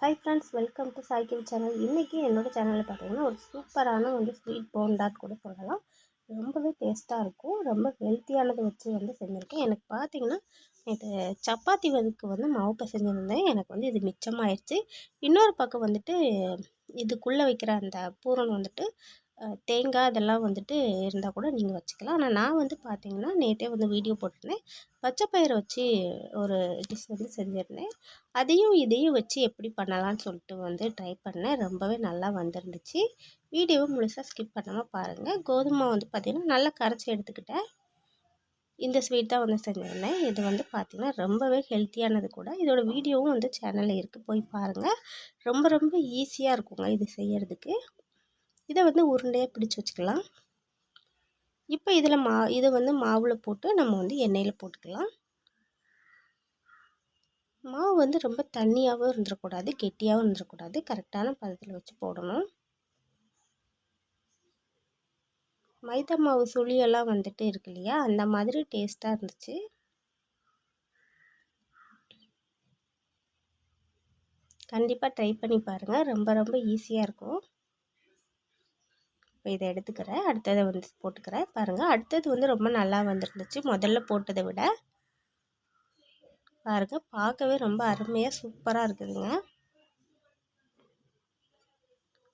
Hi friends welcome to சாய்கிவ் channel இன்றைக்கி என்னோடய சேனலில் பார்த்தீங்கன்னா ஒரு சூப்பரான வந்து ஸ்வீட் போண்டாட் கூட சொல்லலாம். ரொம்பவே டேஸ்ட்டாக இருக்கும். ரொம்ப ஹெல்த்தியானது வச்சு வந்து செஞ்சுருக்கேன். எனக்கு பார்த்தீங்கன்னா இது சப்பாத்தி வதுக்கு வந்து மாவு பிசைஞ்சிருந்தேன். எனக்கு வந்து இது மிச்சமாயிடுச்சு இன்னொரு பக்கம் வந்துட்டு இதுக்குள்ளே வைக்கிற அந்த பூரணம் வந்துட்டு தேங்காய் இதெல்லாம் வந்துட்டு இருந்தால் கூட நீங்கள் வச்சுக்கலாம். ஆனால் நான் வந்து பார்த்தீங்கன்னா நேற்றே வந்து வீடியோ போட்டிருந்தேன். பச்சை பயிரை வச்சு ஒரு டிஷ் வந்து செஞ்சுருந்தேன். அதையும் இதையும் வச்சு எப்படி பண்ணலான்னு சொல்லிட்டு வந்து ட்ரை பண்ணேன். ரொம்பவே நல்லா வந்துருந்துச்சு. வீடியோவை முழுசாக ஸ்கிப் பண்ணாமல் பாருங்கள் கோதுமை வந்து பார்த்திங்கன்னா நல்லா கரைச்சி எடுத்துக்கிட்டேன். இந்த ஸ்வீட் தான் வந்து செஞ்சுருந்தேன். இது வந்து பார்த்திங்கன்னா ரொம்பவே ஹெல்த்தியானது கூட. இதோட வீடியோவும் வந்து சேனலில் இருக்குது போய் பாருங்கள் ரொம்ப ரொம்ப ஈஸியாக இருக்குங்க இது செய்கிறதுக்கு இதை வந்து உருண்டையாக பிடிச்சி வச்சுக்கலாம். இப்போ இதில் மா இதை வந்து மாவில் போட்டு நம்ம வந்து எண்ணெயில் போட்டுக்கலாம். மாவு வந்து ரொம்ப தண்ணியாகவும் இருந்துடக்கூடாது கெட்டியாகவும் இருந்துடக்கூடாது கரெக்டான பதத்தில் வச்சு போடணும். மைதா மாவு சுழியெல்லாம் வந்துட்டு இருக்கு இல்லையா? அந்த மாதிரி டேஸ்ட்டாக இருந்துச்சு. கண்டிப்பாக ட்ரை பண்ணி பாருங்கள் ரொம்ப ரொம்ப ஈஸியாக இருக்கும். இப்போ இதை எடுத்துக்கிறேன். அடுத்ததை வந்து போட்டுக்கிறேன். பாருங்கள் அடுத்தது வந்து ரொம்ப நல்லா வந்துருந்துச்சு. முதல்ல போட்டதை விட. பாருங்கள் பார்க்கவே ரொம்ப அருமையாக சூப்பராக இருக்குதுங்க.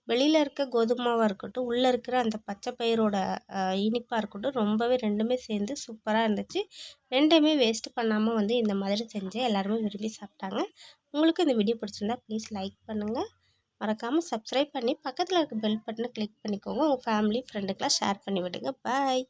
வெளியில் இருக்க கோதுமாவாக இருக்கட்டும் உள்ளே இருக்கிற அந்த பச்சை பயிரோட இனிப்பாக இருக்கட்டும் ரொம்பவே ரெண்டுமே சேர்ந்து சூப்பராக இருந்துச்சு. ரெண்டுமே வேஸ்ட் பண்ணாமல் வந்து இந்த மாதிரி செஞ்சேன் எல்லாருமே விரும்பி சாப்பிட்டாங்க. உங்களுக்கு இந்த வீடியோ பிடிச்சிருந்தா ப்ளீஸ் லைக் பண்ணுங்கள் மறக்காமல் சப்ஸ்கிரைப் பண்ணி பக்கத்தில் இருக்க பெல் பட்டனை கிளிக் பண்ணிக்கோங்க. உங்கள் ஃபேமிலி ஃப்ரெண்டுக்கெலாம் ஷேர் பண்ணி விடுங்க பாய்